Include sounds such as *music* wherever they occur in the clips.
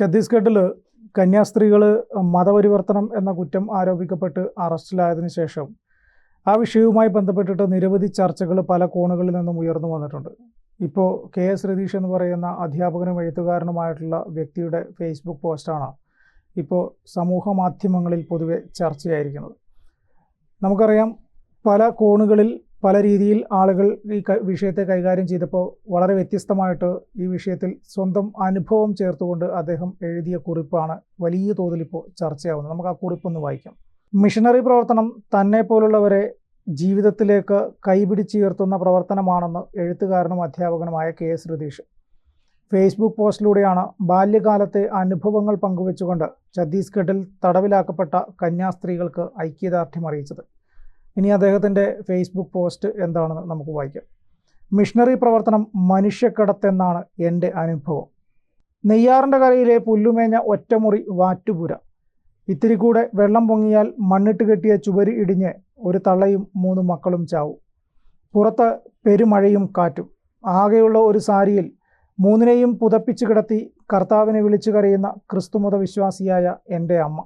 ഛത്തീസ്ഗഡിൽ കന്യാസ്ത്രീകൾ മതപരിവർത്തനം എന്ന കുറ്റം ആരോപിക്കപ്പെട്ട് അറസ്റ്റിലായതിനു ശേഷം ആ വിഷയവുമായി ബന്ധപ്പെട്ടിട്ട് നിരവധി ചർച്ചകൾ പല കോണുകളിൽ നിന്നും ഉയർന്നു വന്നിട്ടുണ്ട്. ഇപ്പോൾ കെ എസ് രതീഷ് എന്ന് പറയുന്ന അധ്യാപകനും എഴുത്തുകാരനുമായിട്ടുള്ള വ്യക്തിയുടെ ഫേസ്ബുക്ക് പോസ്റ്റാണ് ഇപ്പോൾ സമൂഹ മാധ്യമങ്ങളിൽ പൊതുവെ ചർച്ചയായിരിക്കുന്നത്. നമുക്കറിയാം പല കോണുകളിൽ പല രീതിയിൽ ആളുകൾ ഈ വിഷയത്തെ കൈകാര്യം ചെയ്തപ്പോൾ വളരെ വ്യത്യസ്തമായിട്ട് ഈ വിഷയത്തിൽ സ്വന്തം അനുഭവം ചേർത്തുകൊണ്ട് അദ്ദേഹം എഴുതിയ കുറിപ്പാണ് വലിയ തോതിൽ ഇപ്പോൾ ചർച്ചയാവുന്നത്. നമുക്ക് ആ കുറിപ്പൊന്ന് വായിക്കാം. മിഷണറി പ്രവർത്തനം തന്നെ പോലുള്ളവരെ ജീവിതത്തിലേക്ക് കൈപിടിച്ചുയർത്തുന്ന പ്രവർത്തനമാണെന്ന് എഴുത്തുകാരനും അധ്യാപകനുമായ കെ എസ് രതീഷ്. ഫേസ്ബുക്ക് പോസ്റ്റിലൂടെയാണ് ബാല്യകാലത്തെ അനുഭവങ്ങൾ പങ്കുവെച്ചുകൊണ്ട് ഛത്തീസ്ഗഡിൽ തടവിലാക്കപ്പെട്ട കന്യാസ്ത്രീകൾക്ക് ഐക്യദാർഢ്യം അറിയിച്ചത്. ഇനി അദ്ദേഹത്തിന്റെ ഫേസ്ബുക്ക് പോസ്റ്റ് എന്താണെന്ന് നമുക്ക് വായിക്കാം. മിഷണറി പ്രവർത്തനം മനുഷ്യക്കടത്തെന്നാണ് എന്റെ അനുഭവം. നെയ്യാറിന്റെ കരയിലെ പുല്ലുമേഞ്ഞ ഒറ്റമുറി വാറ്റുപുര. ഇത്തിരി കൂടെ വെള്ളം പൊങ്ങിയാൽ മണ്ണിട്ട് കെട്ടിയ ചുവര് ഇടിഞ്ഞ് ഒരു തള്ളയും മൂന്ന് മക്കളും ചാവും. പുറത്ത് പെരുമഴയും കാറ്റും. ആകെയുള്ള ഒരു സാരിയിൽ മൂന്നിനെയും പുതപ്പിച്ചു കിടത്തി കർത്താവിനെ വിളിച്ചു കരയുന്ന ക്രിസ്തുമത വിശ്വാസിയായ എന്റെ അമ്മ.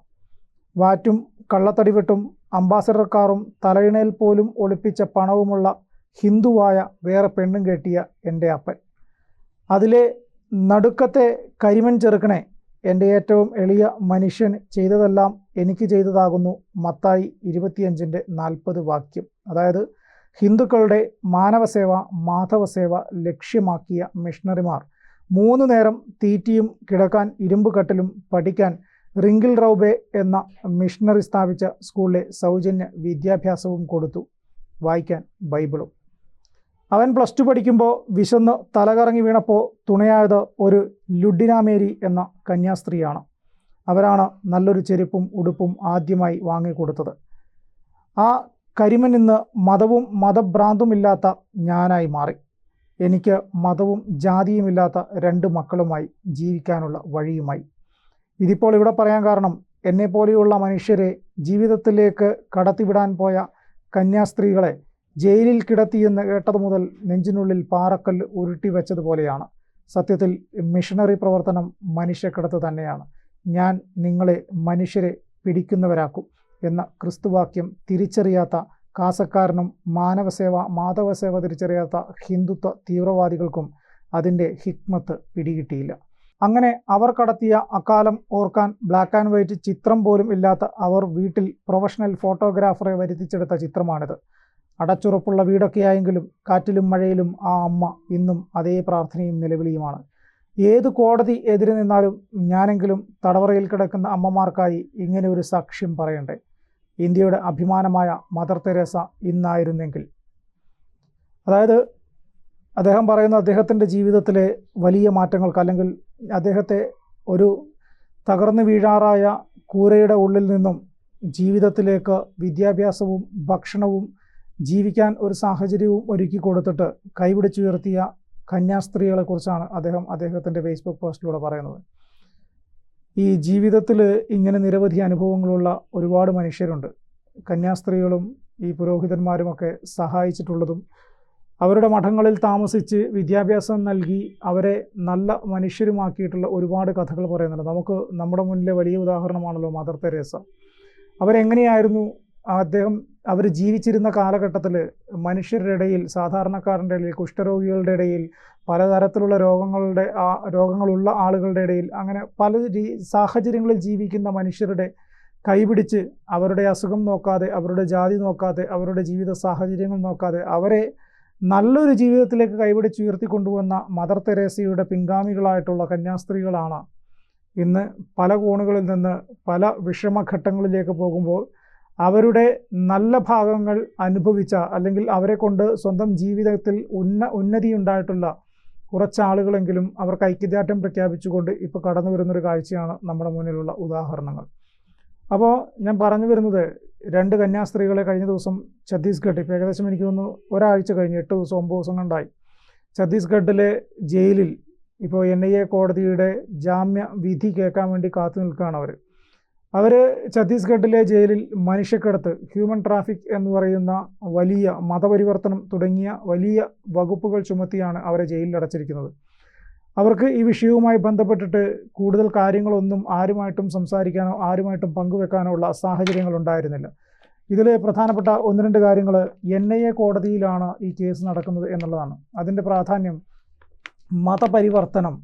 വാറ്റും കള്ളത്തടിവെട്ടും അംബാസഡർ കാറും തലയിണയിൽ പോലും ഒളിപ്പിച്ച പണവുമുള്ള ഹിന്ദുവായ വേറെ പെണ്ണും കെട്ടിയ എന്റെ അപ്പൻ. അതിലെ നടുക്കത്തെ കരിമൻ ചെറുക്കനെ എന്റെ ഏറ്റവും എളിയ മനുഷ്യൻ ചെയ്തതെല്ലാം എനിക്ക് ചെയ്തതാകുന്നു മത്തായി ഇരുപത്തിയഞ്ചിന്റെ നാൽപ്പത് വാക്യം. അതായത് ഹിന്ദുക്കളുടെ മാനവസേവ മാധവസേവ ലക്ഷ്യമാക്കിയ മിഷണറിമാർ മൂന്ന് നേരം തീറ്റിയും കിടക്കാൻ ഇരുമ്പ് കട്ടിലും പഠിക്കാൻ റിങ്കിൾ റൗബെ എന്ന മിഷണറി സ്ഥാപിച്ച സ്കൂളിലെ സൗജന്യ വിദ്യാഭ്യാസവും കൊടുത്തു. വായിക്കാൻ ബൈബിളും. അവൻ പ്ലസ് ടു പഠിക്കുമ്പോൾ വിശന്ന് തലകറങ്ങി വീണപ്പോൾ തുണയായത് ഒരു ലുഡിനാമേരി എന്ന കന്യാസ്ത്രീയാണ്. അവരാണ് നല്ലൊരു ചെരുപ്പും ഉടുപ്പും ആദ്യമായി വാങ്ങിക്കൊടുത്തത്. ആ കരിമൻ ഇന്ന് മതവും മതഭ്രാന്തുമില്ലാത്ത ഞാനായി മാറി. എനിക്ക് മതവും ജാതിയുമില്ലാത്ത രണ്ട് മക്കളുമായി ജീവിക്കാനുള്ള വഴിയുമായി. ഇതിപ്പോൾ ഇവിടെ പറയാൻ കാരണം എന്നെപ്പോലെയുള്ള മനുഷ്യരെ ജീവിതത്തിലേക്ക് കടത്തിവിടാൻ പോയ കന്യാസ്ത്രീകളെ ജയിലിൽ കിടത്തിയെന്ന് കേട്ടത് മുതൽ നെഞ്ചിനുള്ളിൽ പാറക്കൽ ഉരുട്ടി വെച്ചതുപോലെയാണ് സത്യത്തിൽ മിഷണറി പ്രവർത്തനം മനുഷ്യക്കടത്ത് തന്നെയാണ്. ഞാൻ നിങ്ങളെ മനുഷ്യരെ പിടിക്കുന്നവരാക്കും എന്ന ക്രിസ്തുവാക്യം തിരിച്ചറിയാത്ത കാസക്കാരനും മാനവസേവ മാധവസേവ തിരിച്ചറിയാത്ത ഹിന്ദുത്വ തീവ്രവാദികൾക്കും അതിന്റെ ഹിക്മത്ത് പിടികിട്ടിയില്ല. അങ്ങനെ അവർ കടത്തിയ അക്കാലം ഓർക്കാൻ ബ്ലാക്ക് ആൻഡ് വൈറ്റ് ചിത്രം പോലും ഇല്ലാത്ത അവർ വീട്ടിൽ പ്രൊഫഷണൽ ഫോട്ടോഗ്രാഫറെ വരുത്തിച്ചെടുത്ത ചിത്രമാണിത്. അടച്ചുറപ്പുള്ള വീടൊക്കെയായെങ്കിലും കാറ്റിലും മഴയിലും ആ അമ്മ ഇന്നും അതേ പ്രാർത്ഥനയും നിലവിളിയുമാണ്. ഏത് കോടതി എതിരെ നിന്നാലും ഞാനെങ്കിലും തടവറയിൽ കിടക്കുന്ന അമ്മമാർക്കായി ഇങ്ങനെ ഒരു സാക്ഷ്യം പറയണ്ടേ? ഇന്ത്യയുടെ അഭിമാനമായ മദർ തെരേസ ഇന്നായിരുന്നെങ്കിൽ. അതായത് അദ്ദേഹം പറയുന്ന അദ്ദേഹത്തിന്റെ ജീവിതത്തിലെ വലിയ മാറ്റങ്ങൾക്ക് അല്ലെങ്കിൽ അദ്ദേഹത്തെ ഒരു തകർന്നു വീഴാറായ കൂരയുടെ ഉള്ളിൽ നിന്നും ജീവിതത്തിലേക്ക് വിദ്യാഭ്യാസവും ഭക്ഷണവും ജീവിക്കാൻ ഒരു സാഹചര്യവും ഒരുക്കി കൊടുത്തിട്ട് കൈപിടിച്ചുയർത്തിയ കന്യാസ്ത്രീകളെക്കുറിച്ചാണ് അദ്ദേഹം അദ്ദേഹത്തിന്റെ ഫേസ്ബുക്ക് പോസ്റ്റിലൂടെ പറയുന്നത്. ഈ ജീവിതത്തിൽ ഇങ്ങനെ നിരവധി അനുഭവങ്ങളുള്ള ഒരുപാട് മനുഷ്യരുണ്ട്. കന്യാസ്ത്രീകളും ഈ പുരോഹിതന്മാരുമൊക്കെ സഹായിച്ചിട്ടുള്ളതും അവരുടെ മഠങ്ങളിൽ താമസിച്ച് വിദ്യാഭ്യാസം നൽകി അവരെ നല്ല മനുഷ്യരുമാക്കിയിട്ടുള്ള ഒരുപാട് കഥകൾ പറയുന്നുണ്ട്. നമുക്ക് നമ്മുടെ മുന്നിലെ വലിയ ഉദാഹരണമാണല്ലോ മദർ തെരേസ. അവരെങ്ങനെയായിരുന്നു അദ്ദേഹം അവർ ജീവിച്ചിരുന്ന കാലഘട്ടത്തിൽ മനുഷ്യരുടെ ഇടയിൽ സാധാരണക്കാരന്റെ ഇടയിൽ കുഷ്ഠരോഗികളുടെ ഇടയിൽ പലതരത്തിലുള്ള രോഗങ്ങളുടെ ആ രോഗങ്ങളുള്ള ആളുകളുടെ ഇടയിൽ അങ്ങനെ പല സാഹചര്യങ്ങളിൽ ജീവിക്കുന്ന മനുഷ്യരുടെ കൈപിടിച്ച് അവരുടെ അസുഖം നോക്കാതെ അവരുടെ ജാതി നോക്കാതെ അവരുടെ ജീവിത സാഹചര്യങ്ങൾ നോക്കാതെ അവരെ നല്ലൊരു ജീവിതത്തിലേക്ക് കൈപിടിച്ച് ഉയർത്തിക്കൊണ്ടുവന്ന മദർ തെരേസയുടെ പിൻഗാമികളായിട്ടുള്ള കന്യാസ്ത്രീകളാണ്. ഇന്ന് പല കോണുകളിൽ നിന്ന് പല വിഷമഘട്ടങ്ങളിലേക്ക് പോകുമ്പോൾ അവരുടെ നല്ല ഭാഗങ്ങൾ അനുഭവിച്ച അല്ലെങ്കിൽ അവരെ കൊണ്ട് സ്വന്തം ജീവിതത്തിൽ ഉന്ന ഉന്നതി ഉണ്ടായിട്ടുള്ള കുറച്ചാളുകളെങ്കിലും അവർക്ക് ഐക്യദാർഢ്യം പ്രഖ്യാപിച്ചുകൊണ്ട് ഇപ്പോൾ കടന്നു വരുന്നൊരു കാഴ്ചയാണ് നമ്മുടെ മുന്നിലുള്ള ഉദാഹരണങ്ങൾ. അപ്പോൾ ഞാൻ പറഞ്ഞു വരുന്നത് രണ്ട് കന്യാസ്ത്രീകളെ കഴിഞ്ഞ ദിവസം ഛത്തീസ്ഗഡ് ഇപ്പോൾ ഏകദേശം എനിക്ക് തോന്നുന്നു ഒരാഴ്ച കഴിഞ്ഞ് എട്ട് ദിവസം ഒമ്പത് ദിവസം കണ്ടായി. ഛത്തീസ്ഗഡിലെ ജയിലിൽ ഇപ്പോൾ എൻ ഐ എ കോടതിയുടെ ജാമ്യ വിധി കേൾക്കാൻ വേണ്ടി കാത്തു നിൽക്കുകയാണ് അവർ അവർ ഛത്തീസ്ഗഡിലെ ജയിലിൽ മനുഷ്യക്കടത്ത് ഹ്യൂമൻ ട്രാഫിക് എന്ന് പറയുന്ന വലിയ മതപരിവർത്തനം തുടങ്ങിയ വലിയ വകുപ്പുകൾ ചുമത്തിയാണ് അവരെ ജയിലിൽ അടച്ചിരിക്കുന്നത്. അവർക്ക് ഈ വിഷയവുമായി ബന്ധപ്പെട്ടിട്ട് കൂടുതൽ കാര്യങ്ങളൊന്നും ആരുമായിട്ടും സംസാരിക്കാനോ ആരുമായിട്ടും പങ്കുവെക്കാനോ ഉള്ള സാഹചര്യങ്ങൾ ഉണ്ടായിരുന്നില്ല. ഇതിൽ പ്രധാനപ്പെട്ട ഒന്ന് രണ്ട് കാര്യങ്ങൾ എൻ ഐ എ കോടതിയിലാണ് ഈ കേസ് നടക്കുന്നത് എന്നുള്ളതാണ്. അതിന്റെ പ്രാധാന്യം മതപരിവർത്തനം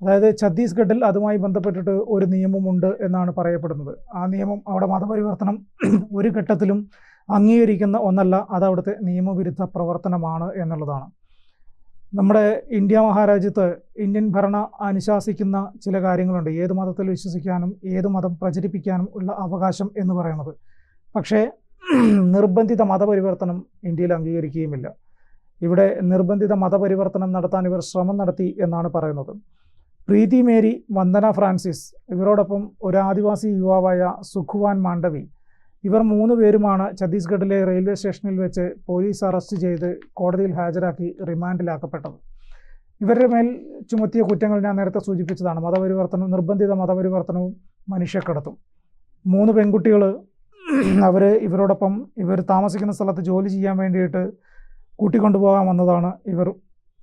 അതായത് ഛത്തീസ്ഗഡിൽ അതുമായി ബന്ധപ്പെട്ടിട്ട് ഒരു നിയമമുണ്ട് എന്നാണ് പറയപ്പെടുന്നത്. ആ നിയമം അവിടെ മതപരിവർത്തനം ഒരു ഘട്ടത്തിലും അംഗീകരിക്കുന്ന ഒന്നല്ല അത് അവിടുത്തെ നിയമവിരുദ്ധ പ്രവർത്തനമാണ് എന്നുള്ളതാണ്. നമ്മുടെ ഇന്ത്യ മഹാരാജ്യത്ത് ഇന്ത്യൻ ഭരണ അനുശാസിക്കുന്ന ചില കാര്യങ്ങളുണ്ട്. ഏത് മതത്തിൽ വിശ്വസിക്കാനും ഏത് മതം പ്രചരിപ്പിക്കാനും ഉള്ള അവകാശം എന്ന് പറയുന്നത്. പക്ഷേ നിർബന്ധിത മതപരിവർത്തനം ഇന്ത്യയിൽ അംഗീകരിക്കുകയുമില്ല. ഇവിടെ നിർബന്ധിത മതപരിവർത്തനം നടത്താൻ ഇവർ ശ്രമം നടത്തി എന്നാണ് പറയുന്നത്. പ്രീതി മേരി വന്ദന ഫ്രാൻസിസ് ഇവരോടൊപ്പം ഒരു ആദിവാസി യുവാവായ സുഖുവാൻ മാണ്ഡവി ഇവർ മൂന്ന് പേരുമാണ് ഛത്തീസ്ഗഡിലെ റെയിൽവേ സ്റ്റേഷനിൽ വെച്ച് പോലീസ് അറസ്റ്റ് ചെയ്ത് കോടതിയിൽ ഹാജരാക്കി റിമാൻഡിലാക്കപ്പെട്ടത്. ഇവരുടെ മേൽ ചുമത്തിയ കുറ്റങ്ങൾ ഞാൻ നേരത്തെ സൂചിപ്പിച്ചതാണ്. മതപരിവർത്തനവും നിർബന്ധിത മതപരിവർത്തനവും മനുഷ്യക്കടത്തും. മൂന്ന് പെൺകുട്ടികൾ അവർ ഇവരോടൊപ്പം ഇവർ താമസിക്കുന്ന സ്ഥലത്ത് ജോലി ചെയ്യാൻ വേണ്ടിയിട്ട് കൂട്ടിക്കൊണ്ടുപോകാൻ വന്നതാണ് ഇവർ.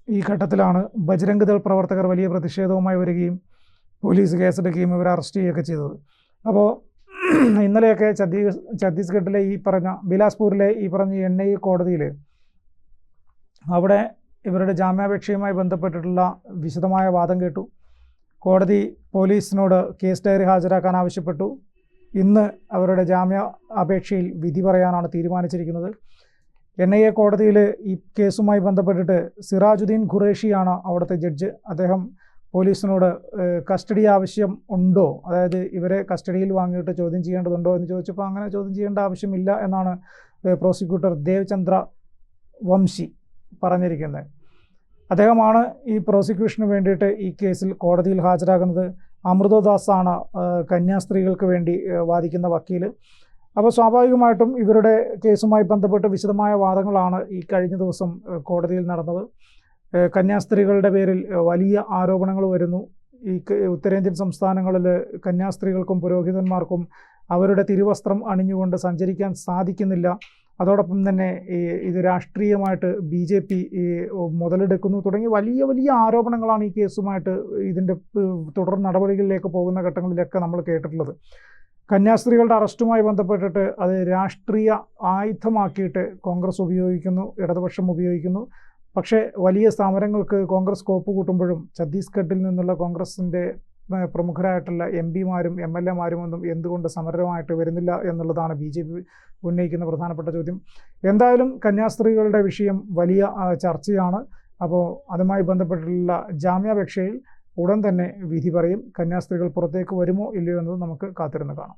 ഈ ഘട്ടത്തിലാണ് ബജരംഗ് ദൾ പ്രവർത്തകർ വലിയ പ്രതിഷേധവുമായി വരികയും പോലീസ് കേസെടുക്കുകയും ഇവരെ അറസ്റ്റ് ചെയ്യുകയൊക്കെ ചെയ്തത്. അപ്പോൾ *clears throat* ഇന്നലെയൊക്കെ ഛത്തീസ് ഛത്തീസ്ഗഡിലെ ഈ പറഞ്ഞ ബിലാസ്പൂരിലെ ഈ പറഞ്ഞ എൻ ഐ കോടതിയിൽ അവിടെ ഇവരുടെ ജാമ്യാപേക്ഷയുമായി ബന്ധപ്പെട്ടിട്ടുള്ള വിശദമായ വാദം കേട്ടു. കോടതി പോലീസിനോട് കേസ് ഡയറി ഹാജരാക്കാൻ ആവശ്യപ്പെട്ടു. ഇന്ന് അവരുടെ ജാമ്യ അപേക്ഷയിൽ വിധി പറയാനാണ് തീരുമാനിച്ചിരിക്കുന്നത്. എൻ ഐ എ കോടതിയിൽ ഈ കേസുമായി ബന്ധപ്പെട്ടിട്ട് സിറാജുദ്ദീൻ ഖുറേഷിയാണ് അവിടുത്തെ ജഡ്ജ്. അദ്ദേഹം പോലീസിനോട് കസ്റ്റഡി ആവശ്യം ഉണ്ടോ? അതായത് ഇവരെ കസ്റ്റഡിയിൽ വാങ്ങിയിട്ട് ചോദ്യം ചെയ്യേണ്ടതുണ്ടോ എന്ന് ചോദിച്ചപ്പോൾ അങ്ങനെ ചോദ്യം ചെയ്യേണ്ട ആവശ്യമില്ല എന്നാണ് പ്രോസിക്യൂട്ടർ ദേവചന്ദ്ര വംശി പറഞ്ഞിരിക്കുന്നത്. അദ്ദേഹമാണ് ഈ പ്രോസിക്യൂഷന് വേണ്ടിയിട്ട് ഈ കേസിൽ കോടതിയിൽ ഹാജരാകുന്നത്. അമൃതദാസ് ആണ് കന്യാസ്ത്രീകൾക്ക് വേണ്ടി വാദിക്കുന്ന വക്കീൽ അപ്പോൾ സ്വാഭാവികമായിട്ടും ഇവരുടെ കേസുമായി ബന്ധപ്പെട്ട് വിശദമായ വാദങ്ങളാണ് ഈ കഴിഞ്ഞ ദിവസം കോടതിയിൽ നടന്നത്. കന്യാസ്ത്രീകളുടെ പേരിൽ വലിയ ആരോപണങ്ങൾ വരുന്നു. ഈ ഉത്തരേന്ത്യൻ സംസ്ഥാനങ്ങളിൽ കന്യാസ്ത്രീകൾക്കും പുരോഹിതന്മാർക്കും അവരുടെ തിരുവസ്ത്രം അണിഞ്ഞുകൊണ്ട് സഞ്ചരിക്കാൻ സാധിക്കുന്നില്ല. അതോടൊപ്പം തന്നെ ഇത് രാഷ്ട്രീയമായിട്ട് ബി ജെ പി മുതലെടുക്കുന്നു. തുടങ്ങി വലിയ വലിയ ആരോപണങ്ങളാണ് ഈ കേസുമായിട്ട് ഇതിന്റെ തുടർ നടപടികളിലേക്ക് പോകുന്ന ഘട്ടങ്ങളിലൊക്കെ നമ്മൾ കേട്ടിട്ടുള്ളത്. കന്യാസ്ത്രീകളുടെ അറസ്റ്റുമായി ബന്ധപ്പെട്ടിട്ട് അത് രാഷ്ട്രീയ ആയുധമാക്കിയിട്ട് കോൺഗ്രസ് ഉപയോഗിക്കുന്നു ഇടതുപക്ഷം ഉപയോഗിക്കുന്നു. പക്ഷേ വലിയ സമരങ്ങൾക്ക് കോൺഗ്രസ് കോപ്പ് കൂട്ടുമ്പോഴും ഛത്തീസ്ഗഡിൽ നിന്നുള്ള കോൺഗ്രസിന്റെ പ്രമുഖരായിട്ടുള്ള എം പിമാരും എം എൽ എമാരുമൊന്നും എന്തുകൊണ്ട് സമരമായിട്ട് വരുന്നില്ല എന്നുള്ളതാണ് ബി ജെ പി ഉന്നയിക്കുന്ന പ്രധാനപ്പെട്ട ചോദ്യം. എന്തായാലും കന്യാസ്ത്രീകളുടെ വിഷയം വലിയ ചർച്ചയാണ്. അപ്പോൾ അതുമായി ബന്ധപ്പെട്ടുള്ള ജാമ്യാപേക്ഷയിൽ ഉടൻ തന്നെ വിധി പറയും. കന്യാസ്ത്രീകൾ പുറത്തേക്ക് വരുമോ ഇല്ലയോ എന്നത് നമുക്ക് കാത്തിരുന്ന് കാണാം.